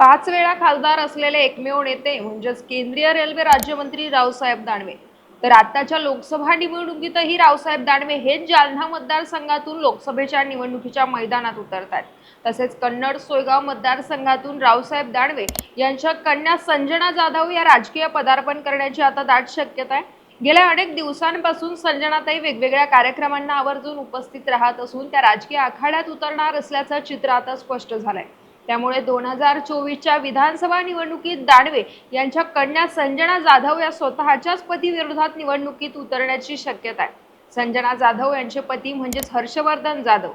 पाच वेळा खासदार असलेले एकमेव नेते म्हणजेच केंद्रीय रेल्वे राज्यमंत्री रावसाहेब दानवे. तर आताच्या लोकसभा निवडणुकीतही रावसाहेब दानवे हेच जालना मतदारसंघातून लोकसभेच्या निवडणुकीच्या मैदानात उतरत आहेत तसेच कन्नड सोयगाव मतदारसंघातून रावसाहेब दानवे यांच्या कन्या संजना जाधव या राजकीय पदार्पण करण्याची आता दाट शक्यता आहे. गेल्या अनेक दिवसांपासून संजनाताई वेगवेगळ्या कार्यक्रमांना आवर्जून उपस्थित राहत असून त्या राजकीय आखाड्यात उतरणार असल्याचं चित्र आता स्पष्ट झालंय. त्यामुळे दोन हजार चोवीसच्या विधानसभा निवडणुकीत दानवे यांच्या कन्या संजना जाधव या स्वतःच्याच पती विरोधात निवडणुकीत उतरण्याची शक्यता आहे. संजना जाधव यांचे पती म्हणजेच हर्षवर्धन जाधव.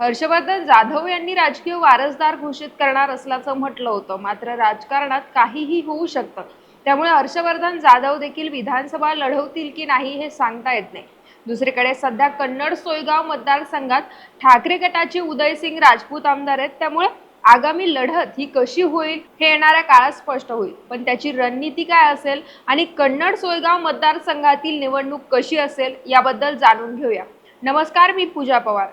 हर्षवर्धन जाधव यांनी राजकीय वारसदार घोषित करणार असल्याचं म्हटलं होतं. मात्र राजकारणात काहीही होऊ शकतं. त्यामुळे हर्षवर्धन जाधव देखील विधानसभा लढवतील की नाही हे सांगता येत नाही. दुसरीकडे सध्या कन्नड सोयगाव मतदारसंघात ठाकरे गटाचे उदयसिंग राजपूत आमदार आहेत. त्यामुळे आगामी लढत ही कशी होईल हे येणाऱ्या काळात स्पष्ट होईल. पण त्याची रणनीती काय असेल आणि कन्नड सोयगाव मतदारसंघातील निवडणूक कशी असेल याबद्दल जाणून घेऊया. नमस्कार मी पूजा पवार.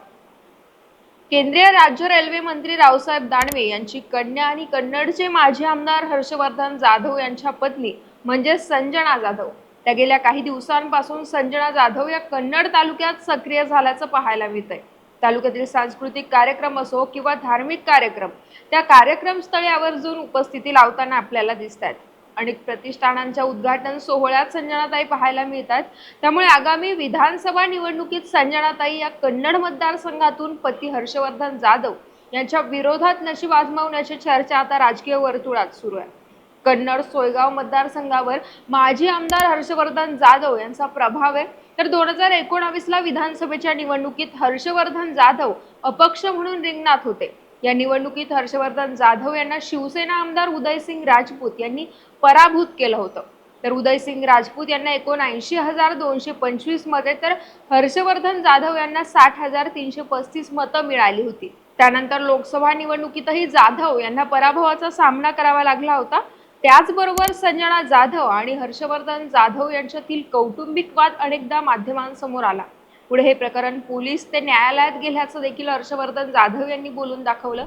केंद्रीय राज्य रेल्वे मंत्री रावसाहेब दानवे यांची कन्या आणि कन्नडचे माजी आमदार हर्षवर्धन जाधव यांच्या पत्नी म्हणजे संजना जाधव. त्या गेल्या काही दिवसांपासून संजना जाधव या कन्नड तालुक्यात सक्रिय झाल्याचं पाहायला मिळतंय. तालुक्यातील सांस्कृतिक कार्यक्रम असो किंवा धार्मिक कार्यक्रम त्या कार्यक्रमस्थळी आवर्जून उपस्थिती लावताना आपल्याला दिसत आहेत अनेक प्रतिष्ठानांच्या उद्घाटन सोहळ्यात संजनाताई पाहायला मिळतात. त्यामुळे आगामी विधानसभा निवडणुकीत संजनाताई या कन्नड मतदारसंघातून पती हर्षवर्धन जाधव यांच्या विरोधात नशीब आजमावण्याची चर्चा आता राजकीय वर्तुळात सुरू आहे. कन्नड सोयगाव मतदारसंघावर माजी आमदार हर्षवर्धन जाधव यांचा प्रभाव आहे. तर दोन हजार एकोणावीसला विधानसभेच्या निवडणुकीत हर्षवर्धन जाधव अपक्ष म्हणून रिंगणात होते. या निवडणुकीत हर्षवर्धन जाधव यांना शिवसेना आमदार उदयसिंग राजपूत यांनी पराभूत केलं होतं. तर उदयसिंग राजपूत यांना एकोणऐंशी हजार दोनशे पंचवीस मते तर हर्षवर्धन जाधव यांना साठ हजार तीनशे पस्तीस मतं मिळाली होती. त्यानंतर लोकसभा निवडणुकीतही जाधव यांना पराभवाचा सामना करावा लागला होता. त्याचबरोबर संजना जाधव आणि हर्षवर्धन जाधव यांच्यातील कौटुंबिक वाद अनेकदा माध्यमांसमोर आला. पुढे हे प्रकरण पोलीस ते न्यायालयात गेल्याचं देखील हर्षवर्धन जाधव यांनी बोलून दाखवलं.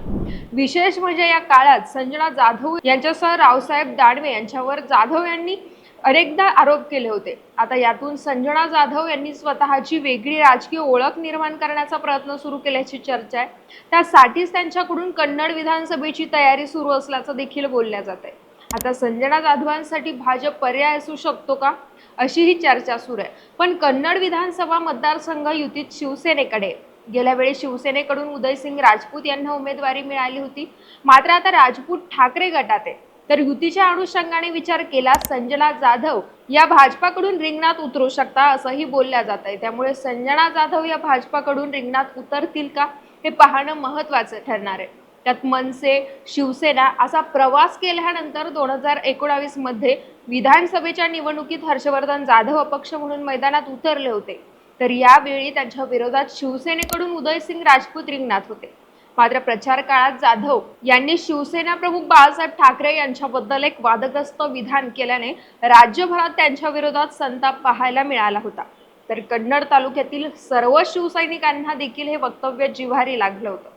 विशेष म्हणजे या काळात संजना जाधव यांच्यासह रावसाहेब दानवे यांच्यावर जाधव यांनी अनेकदा आरोप केले होते. आता यातून संजना जाधव यांनी स्वतःची वेगळी राजकीय ओळख निर्माण करण्याचा प्रयत्न सुरू केल्याची चर्चा आहे. त्यासाठीच त्यांच्याकडून कन्नड विधानसभेची तयारी सुरू असल्याचं देखील बोलल्या जात आहे. आता संजना जाधवांसाठी भाजप पर्याय असू शकतो का? अशी ही चर्चा सुरू आहे. पण कन्नड विधानसभा मतदारसंघ युतीत शिवसेनेकडे. गेल्या वेळी शिवसेनेकडून उदयसिंग राजपूत यांना उमेदवारी मिळाली होती. मात्र आता राजपूत ठाकरे गटात आहे. तर युतीच्या अनुषंगाने विचार केला संजना जाधव या भाजपाकडून रिंगणात उतरू शकता असंही बोलल्या जात आहे. त्यामुळे संजना जाधव या भाजपाकडून रिंगणात उतरतील का? हे पाहणं महत्वाचं ठरणार आहे. त्यात मनसे शिवसेना असा प्रवास केल्यानंतर दोन हजार एकोणावीसमध्ये विधानसभेच्या निवडणुकीत हर्षवर्धन जाधव अपक्ष म्हणून मैदानात उतरले होते. तर यावेळी त्यांच्या विरोधात शिवसेनेकडून उदयसिंग राजपूत रिंगणात होते. मात्र प्रचार काळात जाधव यांनी शिवसेना प्रमुख बाळासाहेब ठाकरे यांच्याबद्दल एक वादग्रस्त विधान केल्याने राज्यभरात त्यांच्या विरोधात संताप पाहायला मिळाला होता. तर कन्नड तालुक्यातील सर्व शिवसैनिकांना देखील हे वक्तव्य जिव्हारी लागलं होतं.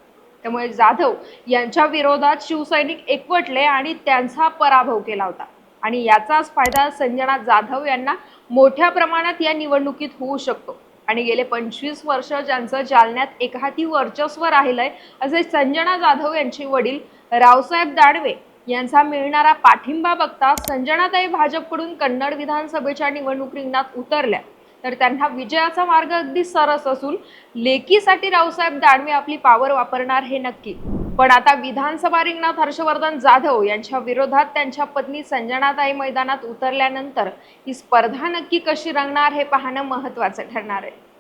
त्यामुळे जाधव यांच्या विरोधात शिवसैनिक एकवटले आणि त्यांचा पराभव केला होता. आणि याचाच फायदा संजना जाधव यांना मोठ्या प्रमाणात या निवडणुकीत होऊ शकतो. आणि गेले पंचवीस वर्ष ज्यांचं जालन्यात एकहाती वर्चस्व राहिलंय असे संजना जाधव यांचे वडील रावसाहेब दानवे यांचा मिळणारा पाठिंबा बघता संजनाताई भाजपकडून कन्नड विधानसभेच्या निवडणूक रिंगणात उतरल्या. तर त्यांना विजयाचा मार्ग अगदी सरस असून लेकीसाठी रावसाहेब दानवे आपली पावर वापरणार हे नक्की. पण आता विधानसभा रिंगणात हर्षवर्धन जाधव यांच्या विरोधात त्यांच्या पत्नी संजनाताई मैदानात उतरल्यानंतर ही स्पर्धा नक्की कशी रंगणार हे पाहणं महत्वाचं ठरणार आहे.